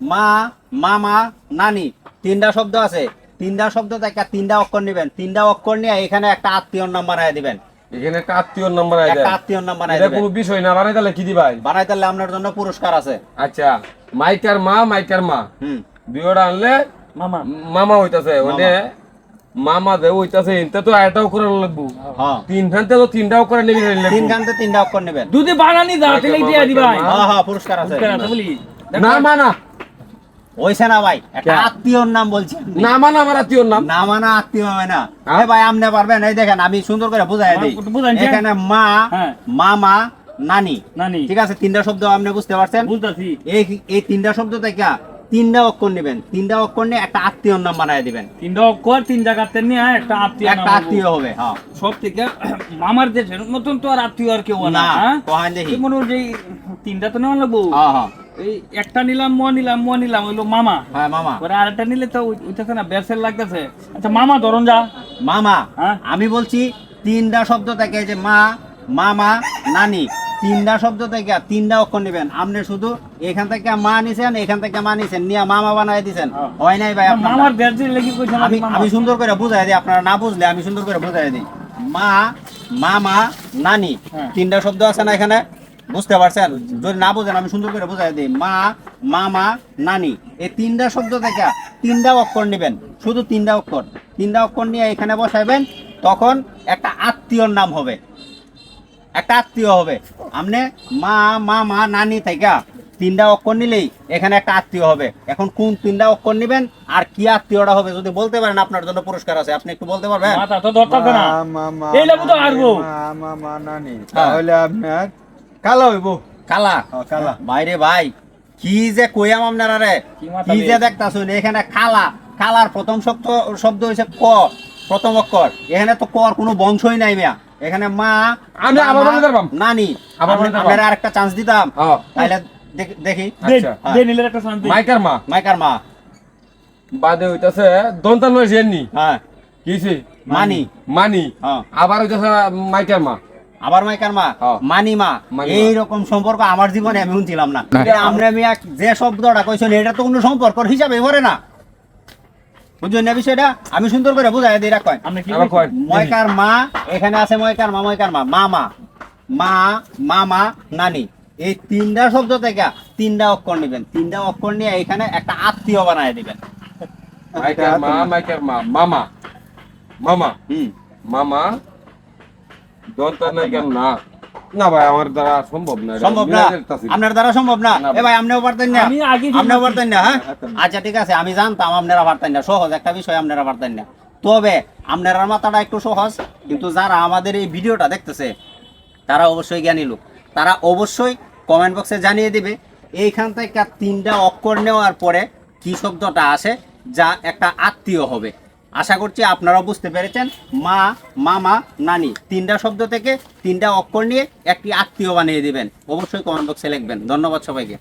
মা মামা নানি তিনটা শব্দ আছে। তিনটা শব্দ থেকে তিনটা অক্ষর নেবেন। তিনটা অক্ষর নিয়ে এখানে একটা আত্মীয় নাম বানায় দিবেন। এখানে একটা আত্মীয়র নাম্বার একটা এটা দিবেন। কোনো বিষয় না বানাই তাহলে কি দিবাই? বানাই তাহলে আপনার জন্য পুরস্কার আছে। আচ্ছা মাইকার মা মাইকার মা। হুম। দুইটা আনলে মামা। মামা হইতাছে ওনে মামা। দে হইতাছে ইনতে তো আয়টাও করে লাগবো। হ্যাঁ। তিন খানতে তো তিনটাও করে তিন তিনটা অক্ষর নেবেন। দুধে বানানি দিয়া দিবাই। হ্যাঁ হ্যাঁ পুরস্কার আছে। না মানা ওইছে না ভাই একটা আত্মীয়র নাম বলছি না মানা আমার আত্মীয়র নাম? না মানা আত্মীয় হবে না। হ্যাঁ? ভাই আপনি পারবেন? এই দেখেন আমি সুন্দর করে বুঝাই দিই। এখানে মা হ্যাঁ। মামা নানি। নানি। ঠিক আছে? তিনটা শব্দ আপনি বুঝতে পারছেন? বুঝতাছি। এই এই তিনটা শব্দ থেকে তিনটা অক্ষর নেবেন। তিনটা অক্ষর নিয়ে একটা আত্মীয়র নাম বানায় দিবেন। তিনটা অক্ষর তিন জায়গাতে নিয়ে একটা আত্মীয় একটা আত্মীয় হবে হ্যাঁ। সব থেকে মামার দেশের মতন তো আর আত্মীয় আর কেউ না হ্যাঁ? মনে হয় তিনটা তো নেওয়া লাগবো। হ্যাঁ হ্যাঁ। এই একটা নিলাম ম নিলাম ম নিলাম হইল মামা। হ্যাঁ মামা। পরে আরেকটা নিলে তো ওই- না ব্যবসার লাগতেছে। আচ্ছা মামা ধরন যা। মামা হ্যাঁ? আমি বলছি তিনটা শব্দ থেকে যে মা মামা নানি তিনটা শব্দ থেকে তিনটা অক্ষর নেবেন। আপনি শুধু এখান থেকে মা নিছেন এখান থেকে মা নিছেন নিয়ে মামা বানাই দিছেন। হ্যাঁ। হয় নাই ভাই কইছে আমি আমি সুন্দর করে বুঝাই দিই আপনারা না বুঝলে আমি সুন্দর করে বুঝাই দিই। মা মামা নানি হ্যাঁ। তিনটা শব্দ আছে না এখানে? বুঝতে পারছেন? যদি না বুঝেন আমি সুন্দর করে বুঝাই দিই। মা মামা নানি এই তিনটা শব্দ থেকে তিনটা অক্ষর নেবেন। শুধু তিনটা অক্ষর। তিনটা অক্ষর নিয়ে এখানে বসাইবেন তখন একটা আত্মীয়র নাম হবে। একটা আত্মীয় হবে। আপনি মা মামা নানি থেকে তিনটা অক্ষর নিলেই এখানে একটা আত্মীয় হবে। এখন কোন তিনটা অক্ষর নেবেন আর কি আত্মীয়টা হবে যদি বলতে পারেন আপনার জন্য পুরস্কার আছে আপনি একটু বলতে পারবেন? মাথা তো না। নানি। হ্যাঁ। তাহলে আপনার কালো হইব। কালা? হ্যাঁ, কালা। বাইরে ভাই কি যে কইয়াম আপনারা রে? কি যে? দেখতাছুন? এখানে কালা। কালার প্রথম শব্দ শব্দ হয়েছে ক। প্রথম অক্ষর। এখানে তো কর কোনো বংশই নাই মিয়া। এখানে মা আমি আবার বলে দিলাম। নানি। আবার বলে দিলাম। আপনারা আরেকটা চান্স দিতাম। হ্যাঁ। তাহলে দেখি দে আচ্ছা। দে নিলে একটা শান্তি মাইকার মা। মাইকার মা। বাদে হইতাছে দন্তান নয় জেননি হ্যাঁ। কিছে মানি। মানি। হ্যাঁ। আবার হইতাছে মাইকার মা। আবার মাইকার মা। মানি মা। মানি মা। এই রকম সম্পর্ক আমার জীবনে আমি শুনছিলাম না। আমরা মিয়া যে শব্দটা কইছেন এটা তো কোনো সম্পর্কর হিসাবে ভরে না। বুঝছেন না বিষয়টা? আমি সুন্দর করে বুঝাই দিই রাখ? ময়কার মা এখানে আছে ময়কার মা ময়কার মা। মামা মা। মামা নানি। এই তিনটা শব্দ থেকে তিনটা অক্ষর নেবেন। তিনটা অক্ষর নিয়ে এখানে একটা আত্মীয় বানায় দিবেন। মাইকার মা মাইকার মা। মামা মামা হুম। মামা দন্তান নাই কেন? না। না ভাই আমার দ্বারা সম্ভব না সম্ভব না? মিলাইতে পারতাছি না। আপনার দ্বারা সম্ভব না? না এ ভাই আপনিও পারতেন না। আমি আগে ঠিক আপনিও পারতেন না হ্যাঁ? আচ্ছা। ঠিক আছে আমি জানতাম আপনারা পারতেন না। সহজ একটা বিষয় আপনারা পারতেন না। তবে আপনার মাথাটা একটু সহজ কিন্তু যারা আমাদের এই ভিডিওটা দেখতেছে তারা অবশ্যই জ্ঞানী লোক। তারা অবশ্যই কমেন্ট বক্সে জানিয়ে দিবে এইখান থেকে তিনটা অক্ষর নেওয়ার পরে কি শব্দটা আসে যা একটা আত্মীয় হবে। আশা করছি আপনারাও বুঝতে পেরেছেন, মা, মামা, নানি, তিনটা শব্দ থেকে তিনটা অক্ষর নিয়ে একটি আত্মীয় বানিয়ে দিবেন। অবশ্যই কমেন্ট বক্সে লিখবেন। ধন্যবাদ সবাইকে।